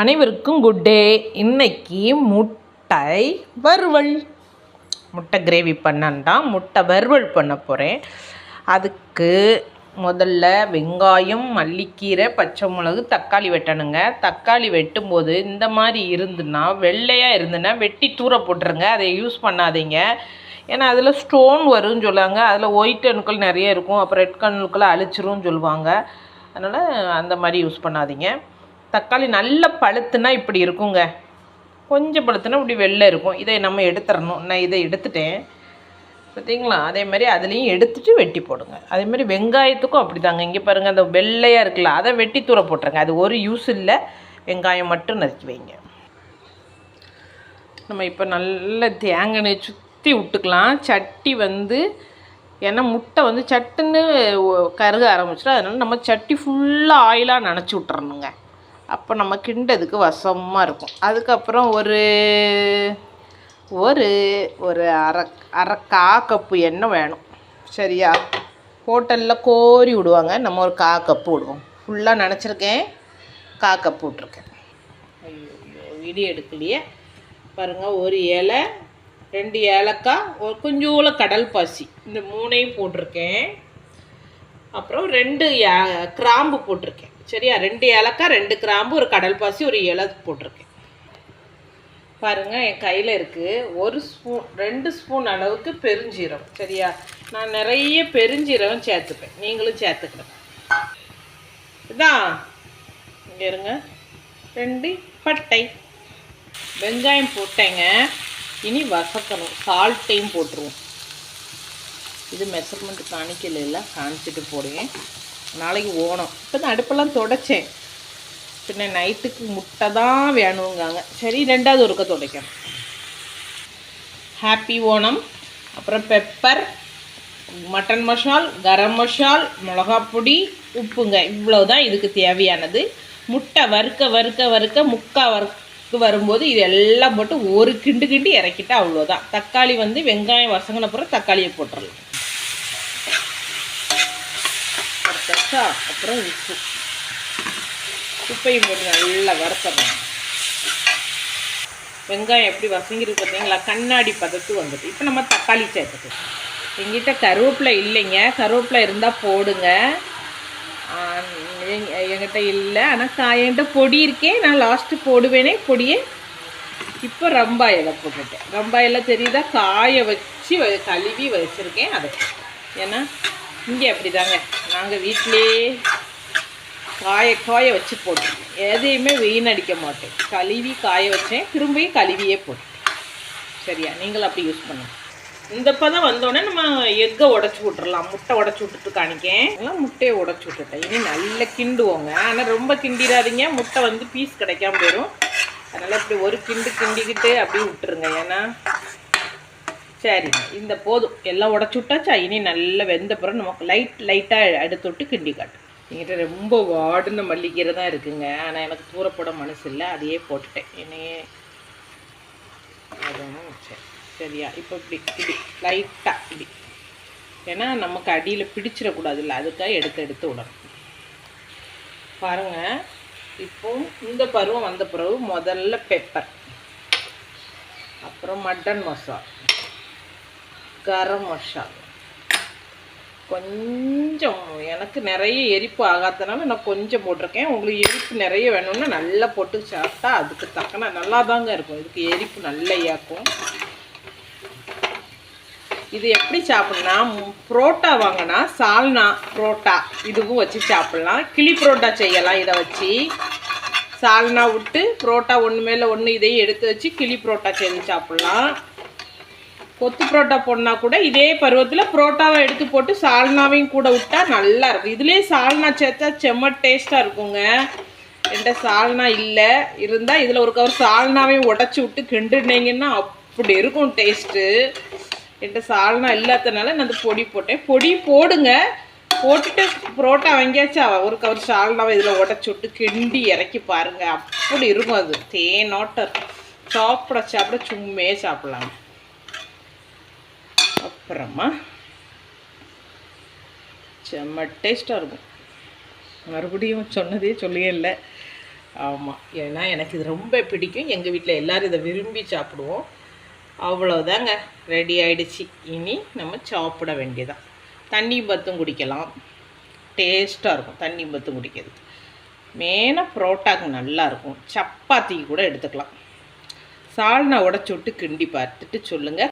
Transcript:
அனைவருக்கும் good day இன்னைக்கு முட்டை வறுவல். முட்டை கிரேவி பண்ணண்டா முட்டை வறுவல் பண்ண போகிறேன் அதுக்கு முதல்ல வெங்காயம் மல்லிக்கீரை பச்சை மிளகு தக்காளி வெட்டணுங்க. தக்காளி வெட்டும்போது இந்த மாதிரி இருந்துன்னா வெள்ளையாக இருந்துன்னா வெட்டி தூர போட்டுருங்க. அதை யூஸ் பண்ணாதீங்க. ஏன்னா அதில் ஸ்டோன் வரும்னு சொல்லுவாங்க. அதில் ஒயிட் அணுக்கள் நிறைய இருக்கும். அப்புறம் ரெட் கண்ணுக்களை அழிச்சிரும்னு சொல்லுவாங்க. அதனால் அந்த மாதிரி யூஸ் பண்ணாதீங்க. தக்காளி நல்லா பழுத்துனா இப்படி இருக்குங்க. கொஞ்சம் பழுத்துனா இப்படி வெள்ளை இருக்கும். இதை நம்ம எடுத்துடணும் நான் இதை எடுத்துட்டேன். பார்த்தீங்களா? அதே மாதிரி அதுலேயும் எடுத்துட்டு வெட்டி போடுங்க. அதே மாதிரி வெங்காயத்துக்கும் அப்படி தாங்க இங்கே பாருங்கள் அந்த வெள்ளையாக இருக்குல்ல அதை வெட்டி தூர போட்டுருங்க. அது ஒரு யூஸ் இல்லை. வெங்காயம் மட்டும் நறுக்கி வைங்க. நம்ம இப்போ நல்ல தேங்காய் எண்ணெய் சுற்றி விட்டுக்கலாம். சட்டி வந்து ஏன்னா முட்டை வந்து சட்டுன்னு கருக ஆரம்பிச்சிடும். அதனால் நம்ம சட்டி ஃபுல்லாக ஆயிலாக நனைச்சி விட்டுறணுங்க. அப்போ நம்ம கிண்டதுக்கு வசமாக இருக்கும். அதுக்கப்புறம் ஒரு ஒரு ஒரு அரை அரை கா கப்பு எண்ணெய் வேணும். சரியா? ஹோட்டலில் கோரி விடுவாங்க. நம்ம ஒரு கா கப்பு விடுவோம். ஃபுல்லாக நினச்சிருக்கேன். கா கப்பு விட்ருக்கேன் ஐயோ எடுக்கலையே. பாருங்கள் ஒரு இலை ரெண்டு ஏலக்காய் ஒரு கொஞ்சோல கடல் பாசி. இந்த மூணையும் போட்டிருக்கேன். அப்புறம் ரெண்டு ஏ- கிராம்பு போட்டிருக்கேன். சரியா? ரெண்டு ஏலக்காய் ரெண்டு கிராம்பு ஒரு கடல் பாசி ஒரு இலை போட்டிருக்கேன். பாருங்கள் என் கையில் இருக்குது ஒரு ஸ்பூன் ரெண்டு ஸ்பூன் அளவுக்கு பெருஞ்சீரகம் சரியா? நான் நிறைய பெருஞ்சீரகம் சேர்த்துப்பேன். நீங்களும் சேர்த்துக்கணும். இதான் இங்கே இருங்க. ரெண்டு பட்டை. வெங்காயம் போட்டேங்க. இனி வசக்கணும் சால்ட்டையும் போட்டுருவோம். இது மெஷர்மெண்ட் காணிக்கல காணிச்சிட்டு போடுவேன் நாளைக்கு ஓணும். இப்போ தான் அடுப்பெல்லாம் தொடச்சேன். பின்ன நைட்டுக்கு முட்டை தான் வேணுங்காங்க. சரி ரெண்டாவது ஒருக்க துடைக்கணும். ஹாப்பி ஓணம். அப்புறம் பெப்பர் மட்டன் மசால் கரம் மசால் மிளகாப்பொடி உப்புங்க. இவ்வளோ தான் இதுக்கு தேவையானது. முட்டை வறுக்க வறுக்க வறுக்க முக்கா வறுக்கு வரும்போது இது எல்லாம் போட்டு ஒரு கிண்டு கிண்டு இறக்கிட்டா அவ்வளோதான் தக்காளி வந்து வெங்காயம் வசங்கின பிறகு தக்காளியை போட்டுடலாம் வறுத்தாச்சா அப்புறம் உப்பு. உப்பையும் போட்டு நல்லா வறுத்துறோம் வெங்காயம் எப்படி வசங்கிருக்கு பார்த்தீங்களா? கண்ணாடி பதத்து வந்துட்டு இப்போ நம்ம தக்காளி சேர்த்துக்கலாம். எங்கிட்ட கருவேப்பிலை இல்லைங்க. கருவேப்பிலை இருந்தால் போடுங்க. எங்கிட்ட என்கிட்ட இல்லை. ஆனால் கா என்கிட்ட பொடி இருக்கே. நான் லாஸ்ட்டு போடுவேனே பொடியே. இப்போ ரம்பாயில் இலை போட்டுட்டேன். ரம்பாயில் இலை தெரியுதா? காய வச்சு வ- கழுவி வச்சுருக்கேன் அதை. ஏன்னா இங்கே அப்படி தாங்க நாங்கள் வீட்டிலே காய காய வச்சு போட்டேன் எதையுமே வீணடிக்க மாட்டேன் கழுவி காய வச்சேன். திரும்பியும் கழுவியே போட்டேன் சரியா? நீங்களும் அப்படி யூஸ் பண்ணுங்க. இந்த பதம் வந்தோடனே நம்ம எக்கை உடச்சி விட்டுறலாம். முட்டை உடச்சி விட்டுட்டு காணிக்கேன். எல்லாம் முட்டையை உடச்சி விட்டுட்டேன். இனி நல்லா கிண்டுவோங்க. ஆனால் ரொம்ப கிண்டிடாதீங்க. முட்டை வந்து பீஸ் கிடைக்காம போயிடும் அதனால் இப்படி ஒரு கிண்டு கிண்டிக்கிட்டு அப்படியே விட்டுருங்க. ஏன்னா சரிங்க இந்த போதும். எல்லாம் உடச்சி விட்டாச்சா இனி நல்லா வெந்த பிறகு நமக்கு லைட் லைட்டாக எடுத்து விட்டு கிண்டி காட்டும் என்கிட்ட ரொம்ப வாடின மல்லிக்கீரை தான் இருக்குங்க. ஆனால் எனக்கு தூரப்போட மனசு இல்லை. அதையே போட்டுட்டேன். என்னையே அதுவும் சரி சரியா? இப்போ இப்படி இப்படி லைட்டாக இப்படி. ஏன்னா நமக்கு அடியில் பிடிச்சிடக்கூடாது இல்லை அதுக்காக எடுத்து எடுத்து விடணும். பாருங்கள் இப்போ இந்த பருவம் வந்த பிறகு முதல்ல பெப்பர் அப்புறம் மட்டன் மசாலா. கரம் மசாலா. கொஞ்சம் எனக்கு நிறைய எரிப்பு ஆகாதனால நான் கொஞ்சம் போட்டிருக்கேன். உங்களுக்கு எரிப்பு நிறைய வேணும்னா நல்லா போட்டு சாப்பிட்டா அதுக்கு தக்கன நல்லா தாங்க இருக்கும். இதுக்கு எரிப்பு நல்ல ஏக்கும் இது எப்படி சாப்பிட்னா புரோட்டா வாங்கினா சால்னா புரோட்டா இதுவும் வச்சு சாப்பிட்லாம். கிளி புரோட்டா செய்யலாம் இதை வச்சு. சால்னா விட்டு புரோட்டா ஒன்று மேலே ஒன்று இதையும் எடுத்து வச்சு கிளி புரோட்டா செஞ்சு சாப்பிட்லாம். கொத்து புரோட்டா போடனா கூட இதே பருவத்தில் புரோட்டாவை எடுத்து போட்டு சால்னாவையும் கூட விட்டா நல்லா இருக்கும். இதுலேயே சால்னா சேர்த்தா செம்ம டேஸ்ட்டாக இருக்குங்க. என்கிட்ட சால்னா இல்லை. இருந்தால் இதில் ஒரு கவர் சால்னாவையும் உடச்சி விட்டு கிண்டுனீங்கன்னா அப்படி இருக்கும் டேஸ்ட்டு என்கிட்ட சால்னா இல்லாதனால நான் அந்த பொடி போட்டேன். பொடி போடுங்க. போட்டுட்டு புரோட்டா வாங்கியாச்சா. ஒரு கவர் சால்னாவை இதில் உடச்சி விட்டு கிண்டி இறக்கி பாருங்கள் அப்படி இருக்கும் அது. தேனோட்டம் சாப்பிட சாப்பிட சும்மே சாப்பிடலாம். அப்புறமா செம்ம டேஸ்ட்டாக இருக்கும். மறுபடியும் சொன்னதே சொல்லியே இல்லை. ஆமாம் ஏன்னா எனக்கு இது ரொம்ப பிடிக்கும். எங்கள் வீட்டில் எல்லோரும் இதை விரும்பி சாப்பிடுவோம். அவ்வளோதாங்க ரெடி ஆகிடுச்சு இனி நம்ம சாப்பிட வேண்டியதான் தண்ணி பத்தும் குடிக்கலாம். டேஸ்ட்டாக இருக்கும் தண்ணி பத்தும் குடிக்கிறது மெயினாக புரோட்டாக்கு நல்லாயிருக்கும் சப்பாத்திக்கு கூட எடுத்துக்கலாம். சால்னா உடச்சி விட்டு கிண்டி பார்த்துட்டு சொல்லுங்கள்